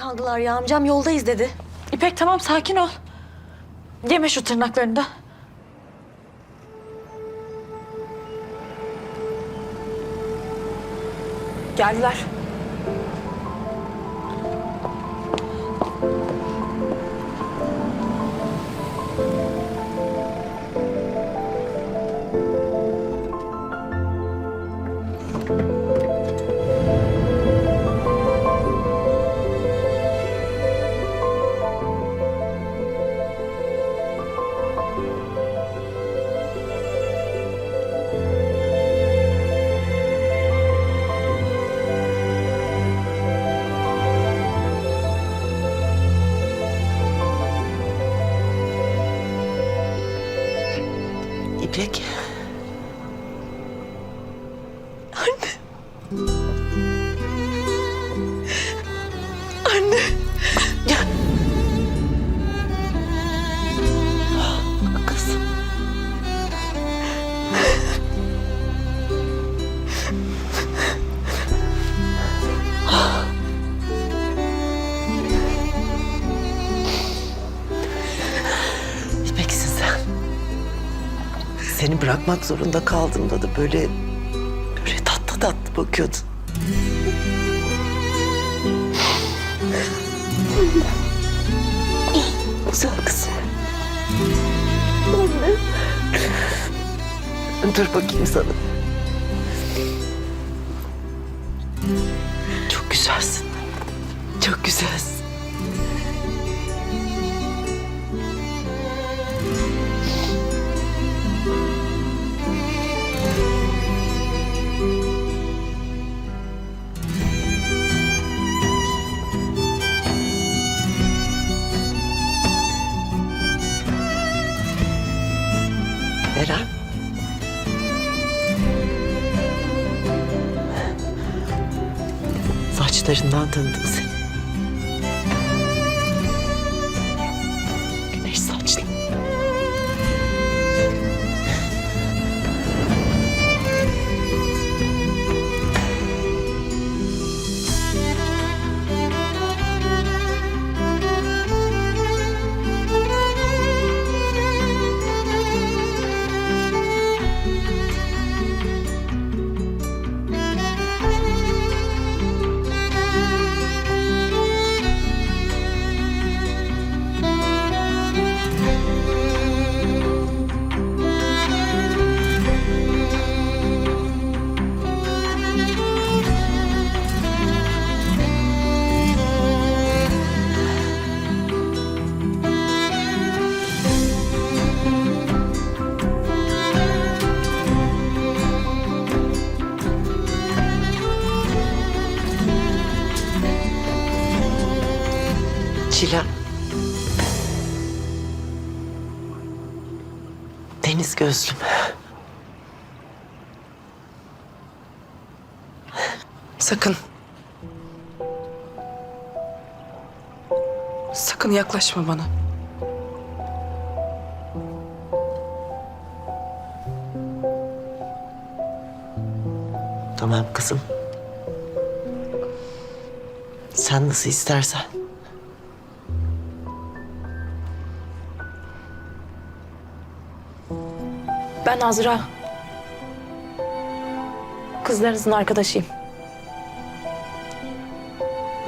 kaldılar ya. Amcam yoldayız dedi. İpek tamam sakin ol. Yeme şu tırnaklarını da. Geldiler. Anne. Gel. Kızım. İpek'sin sen. Seni bırakmak zorunda kaldığımda da böyle... tatlı bakıyordun. Güzel kızım. Dur bakayım sana. Çok güzelsin. Çok güzelsin. Eren. Saçlarından tanıdım seni. Çilem. Deniz gözlüm. Sakın. Sakın yaklaşma bana. Tamam kızım. Sen nasıl istersen. Ben Azra. Kızlarınızın arkadaşıyım.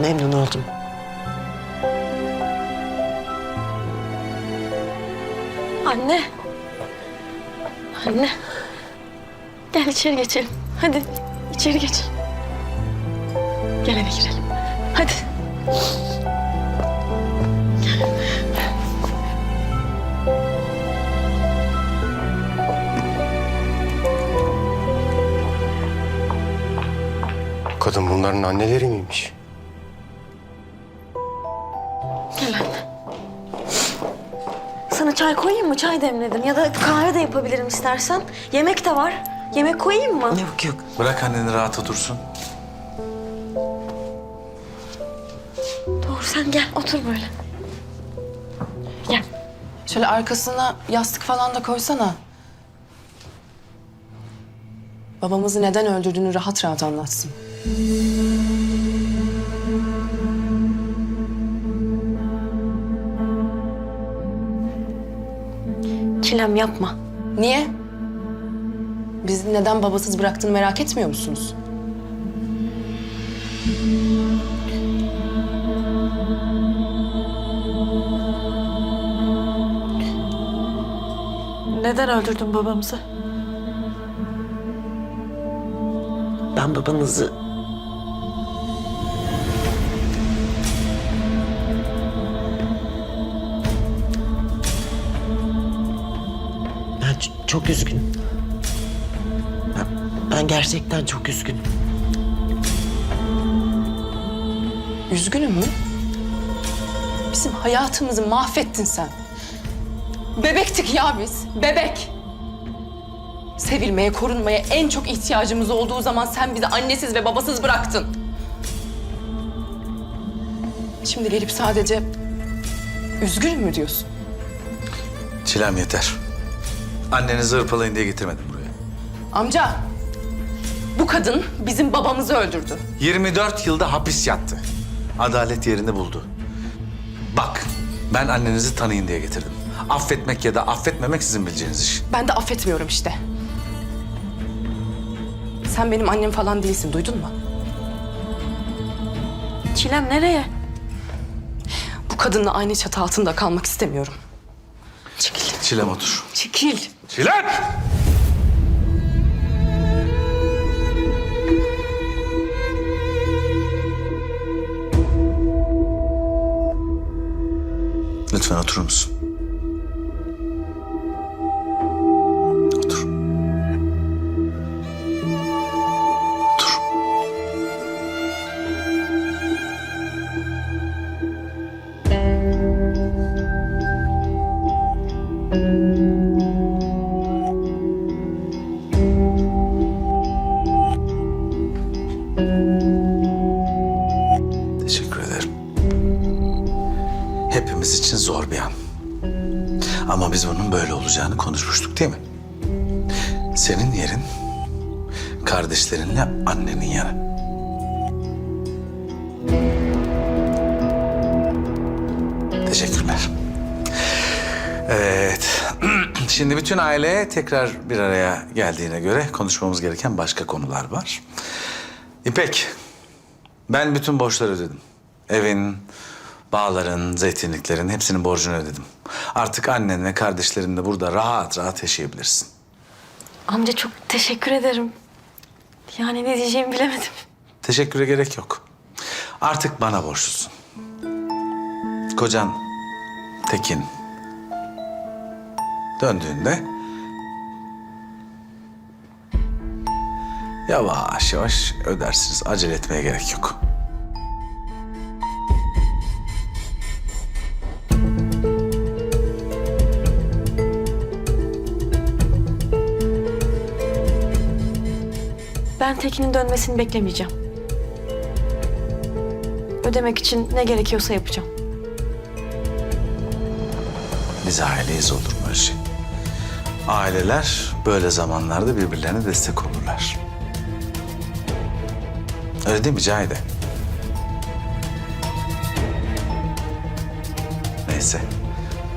Memnun oldum. Anne. Anne. Gel içeri geçelim. Hadi içeri geç. Gel eve girelim. Hadi. Kadın bunların anneleri miymiş? Gel anne. Sana çay koyayım mı? Çay demledim. Ya da kahve de yapabilirim istersen. Yemek de var. Yemek koyayım mı? Yok yok. Bırak anneni rahat otursun. Doğru sen gel otur böyle. Gel. Şöyle arkasına yastık falan da koysana. Babamızı neden öldürdüğünü rahat rahat anlatsın. Çilem yapma. Niye? Bizi neden babasız bıraktığını merak etmiyor musunuz? Neden öldürdün babamızı? Ben babanızı ç- çok üzgünüm. Ben, ben gerçekten çok üzgünüm. Üzgünüm mü? Bizim hayatımızı mahvettin sen. Bebektik ya biz, bebek. Sevilmeye, korunmaya en çok ihtiyacımız olduğu zaman sen bizi annesiz ve babasız bıraktın. Şimdi gelip sadece üzgünüm mü diyorsun? Çilem yeter. Annenizi hırpalayın diye getirmedim buraya. Amca, bu kadın bizim babamızı öldürdü. 24 yılda hapis yattı. Adalet yerini buldu. Bak, ben annenizi tanıyın diye getirdim. Affetmek ya da affetmemek sizin bileceğiniz iş. Ben de affetmiyorum işte. Sen benim annem falan değilsin, duydun mu? Çilem nereye? Bu kadınla aynı çatı altında kalmak istemiyorum. Çekil. Çilem otur. Çekil. Çilem! Lütfen oturur musun? Bir an. Ama biz bunun böyle olacağını konuşmuştuk değil mi? Senin yerin kardeşlerinle annenin yanı. Teşekkürler. Evet. Şimdi bütün aile tekrar bir araya geldiğine göre konuşmamız gereken başka konular var. İpek, ben bütün borçları ödedim. Evin, bağların, zeytinliklerin hepsinin borcunu ödedim. Artık annen ve kardeşlerin de burada rahat rahat yaşayabilirsin. Amca çok teşekkür ederim. Yani ne diyeceğimi bilemedim. Teşekküre gerek yok. Artık bana borçlusun. Kocan Tekin döndüğünde yavaş yavaş ödersiniz. Acele etmeye gerek yok. Ben Tekin'in dönmesini beklemeyeceğim. Ödemek için ne gerekiyorsa yapacağım. Biz aileyiz olur mu öyle şey? Aileler böyle zamanlarda birbirlerine destek olurlar. Öyle değil mi Cahide? Neyse.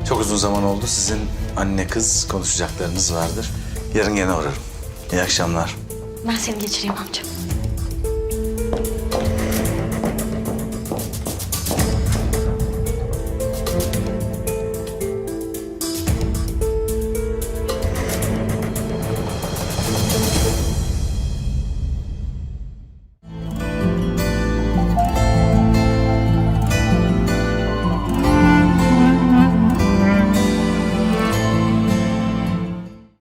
Çok uzun zaman oldu. Sizin anne kız konuşacaklarınız vardır. Yarın gene uğrarım. İyi akşamlar. Ben seni geçireyim amca.